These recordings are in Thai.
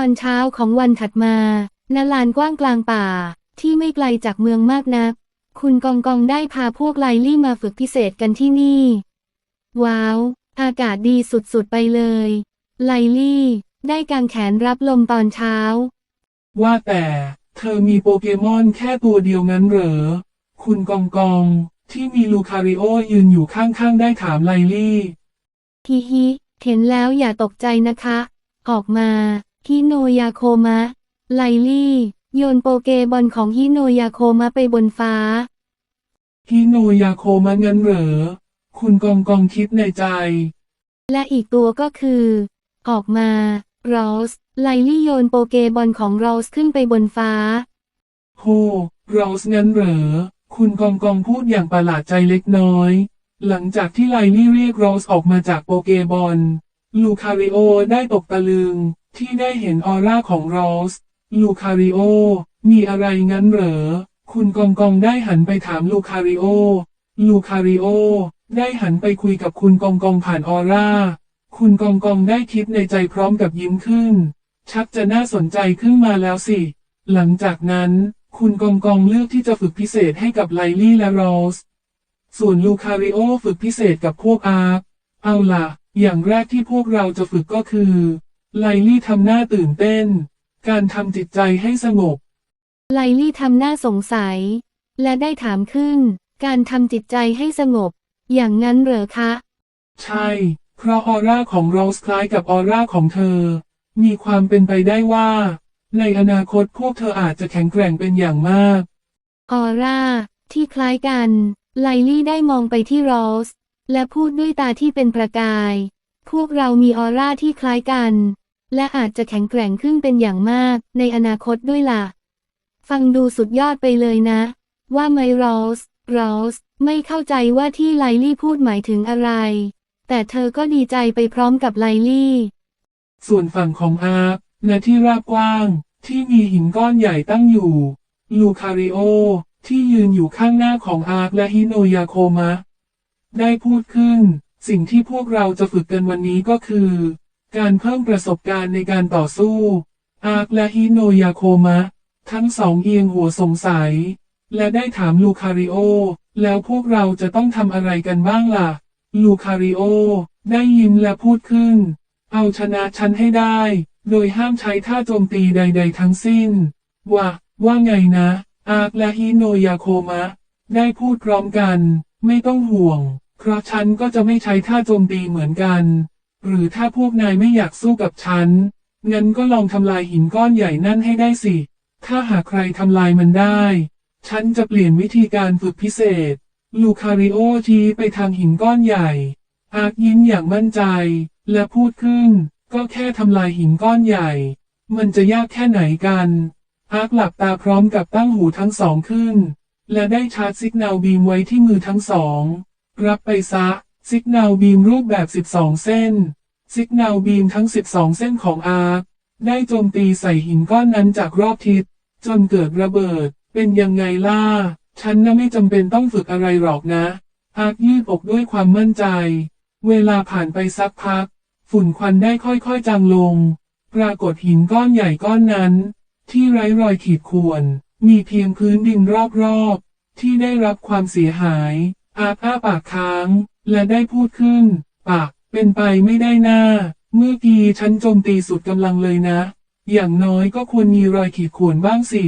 อนเช้าของวันถัดมาณลานกว้างกลางป่า ที่ไม่ไกลจากเมืองมากนัก คุณกองกองได้พาพวกไลลี่มาฝึกพิเศษกันที่นี่ ว้าว อากาศดีสุดๆไปเลย ไลลี่ ได้กางแขนรับลมตอนเช้า ว่าแต่ เธอมีโปเกมอนแค่ตัวเดียวงั้นเหรอ คุณกองกอง ที่มีลูคาริโอยืนอยู่ข้างๆได้ถามไลลี่ฮิฮิเห็นแล้วอย่าตกใจนะคะ ออกมา ฮิโนยาโคมะ ไลลี่ โยนโปเกบอลของฮิโนยาโคมะไปบนฟ้า ฮิโนยาโคมะงั้นเหรอ คุณกองกองคิดในใจ และอีกตัวก็คือ ออกมาโรสไลลี่โยนโปเกบอลของโรสขึ้นไปบนฟ้า โฮโรสงั้นเหรอ คุณกองกองพูดอย่างประหลาดใจเล็กน้อย หลังจากที่ไลลี่เรียกโรสออกมาจากโปเกบอล ลูคาริโอได้ตกตะลึง ที่ได้เห็นออร่าของโรส ลูคาริโอ มีอะไรงั้นเหรอ คุณกองกองได้หันไปถามลูคาริโอ ลูคาริโอ ได้หันไปคุยกับคุณกองกองผ่านออร่า คุณกองกองได้คิดในใจพร้อมกับยิ้มขึ้น ชักจะน่าสนใจขึ้นมาแล้วสิ หลังจากนั้น คุณกองกองเลือกที่จะฝึกพิเศษให้กับไลลี่และโรส ส่วนลูคาริโอฝึกพิเศษกับพวกอาร์เอาล่ะ อย่างแรกที่พวกเราจะฝึกก็คือ ไลลี่ทำหน้าตื่นเต้น การทำจิตใจให้สงบ ไลลี่ทำหน้าสงสัย และได้ถามขึ้น การทำจิตใจให้สงบ อย่างนั้นเหรอคะ ใช่ เพราะออร่าของโรสคล้ายกับออร่าของเธอ มีความเป็นไปได้ว่า ในอนาคตพวกเธออาจจะแข็งแกร่งเป็นอย่างมาก ออร่า ที่คล้ายกัน ไลลี่ได้มองไปที่โรส และพูดด้วยตาที่เป็นประกาย พวกเรามีออร่าที่คล้ายกัน และอาจจะแข็งแกร่งขึ้นเป็นอย่างมากในอนาคตด้วยล่ะ ฟังดูสุดยอดไปเลยนะ ว่าไหมโรสโรสไม่เข้าใจว่าที่ไลลี่พูดหมายถึงอะไร แต่เธอก็ดีใจไปพร้อมกับไลลี่ ส่วนฝั่งของอาร์ณที่ราบกว้าง ที่มีหินก้อนใหญ่ตั้งอยู่ ลูคาริโอ ที่ยืนอยู่ข้างหน้าของอาร์คและฮิโนยาโคมะ ได้พูดขึ้น สิ่งที่พวกเราจะฝึกกันวันนี้ก็คือ การเพิ่มประสบการณ์ในการต่อสู้ อาร์คและฮิโนยาโคมะ ทั้งสองเอียงหัวสงสัย และได้ถามลูคาริโอ แล้วพวกเราจะต้องทำอะไรกันบ้างล่ะ ลูคาริโอ ได้ยิ้มและพูดขึ้น เอาชนะฉันให้ได้ โดยห้ามใช้ท่าโจมตีใด ๆ ทั้งสิ้น ว่า ว่าไงนะ อาร์คและฮิโนยาโคมะ ได้พูดพร้อมกัน ไม่ต้องห่วง เพราะฉันก็จะไม่ใช้ท่าโจมตีเหมือนกัน หรือถ้าพวกนายไม่อยากสู้กับฉัน งั้นก็ลองทำลายหินก้อนใหญ่นั่นให้ได้สิ ถ้าหากใครทำลายมันได้ ฉันจะเปลี่ยนวิธีการฝึกพิเศษ ลูคาริโอชี้ไปทางหินก้อนใหญ่ อาร์คยิ้มอย่างมั่นใจ และพูดขึ้น ก็แค่ทำลายหินก้อนใหญ่ มันจะยากแค่ไหนกัน อาร์คหลับตาพร้อมกับตั้งหูทั้งสองขึ้น และได้ชาร์จสิกนลบีมไว้ที่มือทั้งสอง รับไปซะสิกนาลบีมรูปแบบ 12 เส้นสิกนาลบีมทั้ง 12 เส้นของอาร์คได้โจมตีใส่หินก้อนนั้นจากรอบทิศ จนเกิดระเบิด เป็นยังไงล่ะฉันน่ะไม่จำเป็นต้องฝึกอะไรหรอกนะ อาร์คยืดอกด้วยความมั่นใจ เวลาผ่านไปสักพัก ฝุ่นควันได้ค่อยๆจางลง ปรากฏหินก้อนใหญ่ก้อนนั้น ที่ไร้รอยขีดข่วน มีเพียงพื้นดินรอบๆ ที่ได้รับความเสียหาย อาอ้าปากค้าง และได้พูดขึ้น ปาก เป็นไปไม่ได้หน้า เมื่อกี้ฉันโจมตีสุดกำลังเลยนะ อย่างน้อยก็ควรมีรอยขีดข่วนบ้างสิ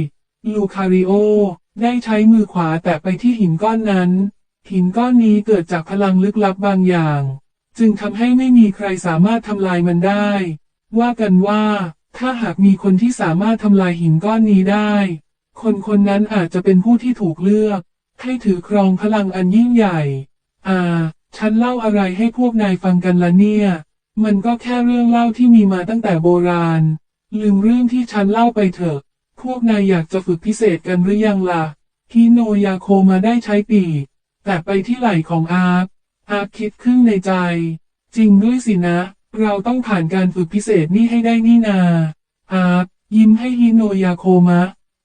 ลูคาริโอ ได้ใช้มือขวาแตะไปที่หินก้อนนั้น หินก้อนนี้เกิดจากพลังลึกลับบางอย่าง จึงทำให้ไม่มีใครสามารถทำลายมันได้ ว่ากันว่า ถ้าหากมีคนที่สามารถทำลายหินก้อนนี้ได้ คนคนนั้นอาจจะเป็นผู้ที่ถูกเลือก ให้ถือครองพลังอันยิ่งใหญ่ อ่า ฉันเล่าอะไรให้พวกนายฟังกันละเนี่ย มันก็แค่เรื่องเล่าที่มีมาตั้งแต่โบราณ ลืมเรื่องที่ฉันเล่าไปเถอะ พวกนายอยากจะฝึกพิเศษกันหรือยังล่ะฮิโนยาโคมาได้ใช้ปีกแต่ไปที่ไหล่ของอาร์อาร์คิดขึ้นในใจ จริงด้วยสินะ เราต้องผ่านการฝึกพิเศษนี่ให้ได้นี่นา อาร์ยิ้มให้ฮิโนยาโคมะ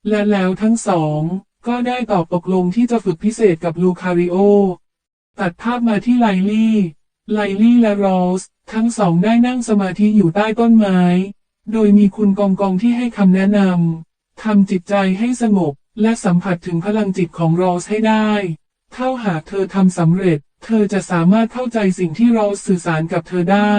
และแล้วทั้งสอง ก็ได้ตอบตกลงที่จะฝึกพิเศษกับลูคาริโอ ตัดภาพมาที่ไลลี่ ไลลี่และโรส ทั้งสองได้นั่งสมาธิอยู่ใต้ต้นไม้ โดยมีคุณกองกองที่ให้คำแนะนำทำจิตใจให้สงบ และสัมผัสถึงพลังจิตของโรสให้ได้ เท่าหากเธอทำสำเร็จ เธอจะสามารถเข้าใจสิ่งที่โรสสื่อสารกับเธอได้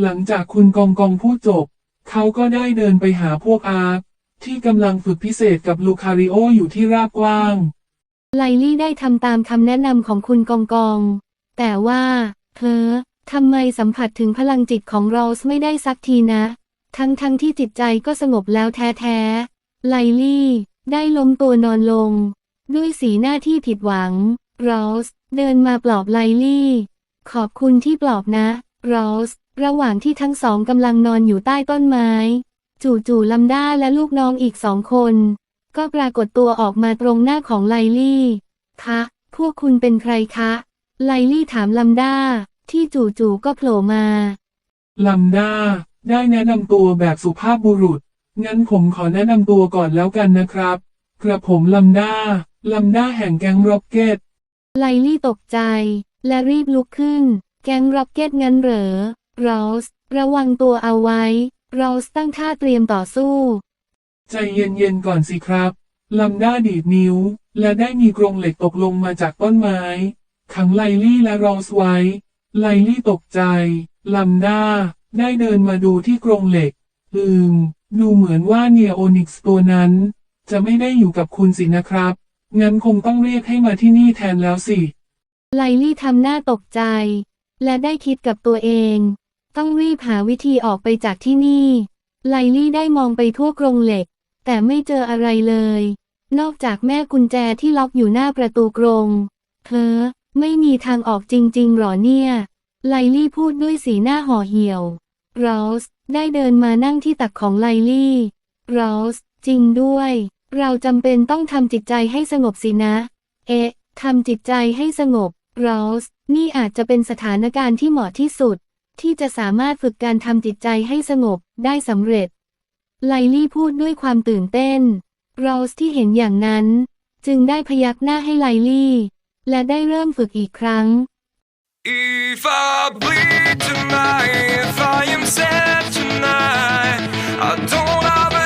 หลังจากคุณกองกองพูดจบ เขาก็ได้เดินไปหาพวกอาร์ ที่กำลังฝึกพิเศษกับลูคาริโออยู่ที่ราบกว้าง ไลลี่ได้ทำตามคำแนะนำของคุณกองกอง แต่ว่า เธอทำไมสัมผัสถึงพลังจิตของโรสไม่ได้สักทีนะ ทั้งทั้งที่จิตใจก็สงบแล้วแท้ๆ ไลลี่ ได้ล้มตัวนอนลง ด้วยสีหน้าที่ผิดหวังโรสเดินมาปลอบไลลี่ ขอบคุณที่ปลอบนะโรสระหว่างที่ทั้งสองกำลังนอนอยู่ใต้ต้นไม้ จู่ๆลัมด้าและลูกน้องอีกสองคน ก็ปรากฏตัวออกมาตรงหน้าของไลลี่ คะ พวกคุณเป็นใครคะ ไลลี่ถามลัมด้า ที่จู่ๆก็โผล่มาลัมดาได้แนะนำตัวแบบสุภาพบุรุษ งั้นผมขอแนะนำตัวก่อนแล้วกันนะครับ กระผมลัมดาลัมดาแห่งแก๊งร็อกเก็ต ไลลี่ตกใจ และรีบลุกขึ้น แก๊งร็อกเก็ตงั้นเหรอโรสระวังตัวเอาไว้ โรสตั้งท่าเตรียมต่อสู้ ใจเย็นๆก่อนสิครับลัมด้าดีดนิ้ว และได้มีกรงเหล็กตกลงมาจากต้นไม้ ขังไลลี่และโรสไว้ ไลลี่ตกใจลัมด้า ได้เดินมาดูที่กรงเหล็ก อืม ดูเหมือนว่าเนียโอนิกส์ตัวนั้น จะไม่ได้อยู่กับคุณสินะครับ งั้นคงต้องเรียกให้มาที่นี่แทนแล้วสิ ไลลี่ทำหน้าตกใจ และได้คิดกับตัวเอง ต้องรีบหาวิธีออกไปจากที่นี่ ไลลี่ได้มองไปทั่วกรงเหล็ก แต่ไม่เจออะไรเลย นอกจากแม่กุญแจที่ล็อกอยู่หน้าประตูกรง เธอ ไม่มีทางออกจริงๆหรอเนี่ย ไลลี่พูดด้วยสีหน้าห่อเหี่ยวโรสได้เดินมานั่งที่ตักของไลลี่โรสจริงด้วย เราจำเป็นต้องทำจิตใจให้สงบสินะ เอ๊ะทำจิตใจให้สงบโรสนี่อาจจะเป็นสถานการณ์ที่เหมาะที่สุด ที่จะสามารถฝึกการทำจิตใจให้สงบได้สำเร็จ ไลลี่พูดด้วยความตื่นเต้นโรสที่เห็นอย่างนั้น จึงได้พยักหน้าให้ไลลี่ และได้เริ่มฝึกอีกครั้ง If I bleed tonight, if I am sad tonight, I don't have